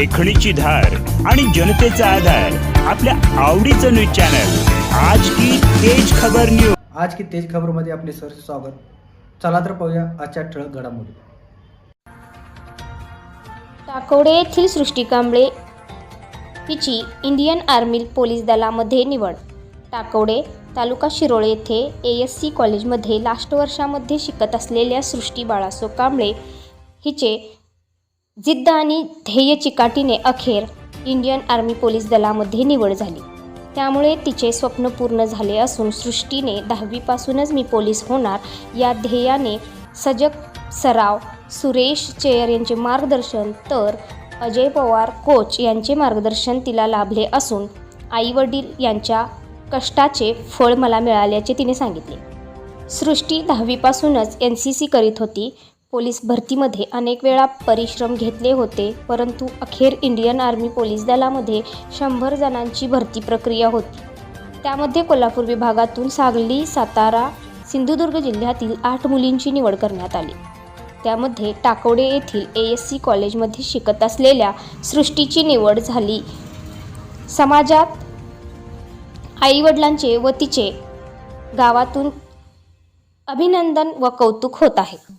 लेखणीची धार आणि जनतेचा आधार आपल्या आवडीचं न्यूज चॅनल. आज की तेज खबर न्यूज आज की तेज खबरमध्ये आपले सर स्वागत. चला तर पाहूया आजच्या ठळक घडामोडी. टाकवडे येथील सृष्टी कांबळे हिची इंडियन आर्मी पोलीस दलामध्ये निवड. टाकवडे तालुका शिरोळे येथे ए एस सी कॉलेजमध्ये लास्ट वर्षामध्ये शिकत असलेल्या सृष्टी बाळासो कांबळे हिचे जिद्द आणि ध्येय चिकाटीने अखेर इंडियन आर्मी पोलीस दलामध्ये निवड झाली. त्यामुळे तिचे स्वप्न पूर्ण झाले असून सृष्टीने दहावीपासूनच मी पोलीस होणार या ध्येयाने सजग सराव सुरेश चेयर यांचे मार्गदर्शन तर अजय पवार कोच यांचे मार्गदर्शन तिला लाभले असून आईवडील यांच्या कष्टाचे फळ मला मिळाल्याचे तिने सांगितले. सृष्टी दहावीपासूनच एन सी सी करीत होती. पोलीस भरतीमध्ये अनेक वेळा परिश्रम घेतले होते परंतु अखेर इंडियन आर्मी पोलीस दलामध्ये शंभर जणांची भरती प्रक्रिया होती. त्यामध्ये कोल्हापूर विभागातून सांगली सातारा सिंधुदुर्ग जिल्ह्यातील आठ मुलींची निवड करण्यात आली. त्यामध्ये टाकवडे येथील ए एस सी कॉलेजमध्ये शिकत असलेल्या सृष्टीची निवड झाली. समाजात आईवडिलांचे व तिचे गावातून अभिनंदन व कौतुक होत आहे.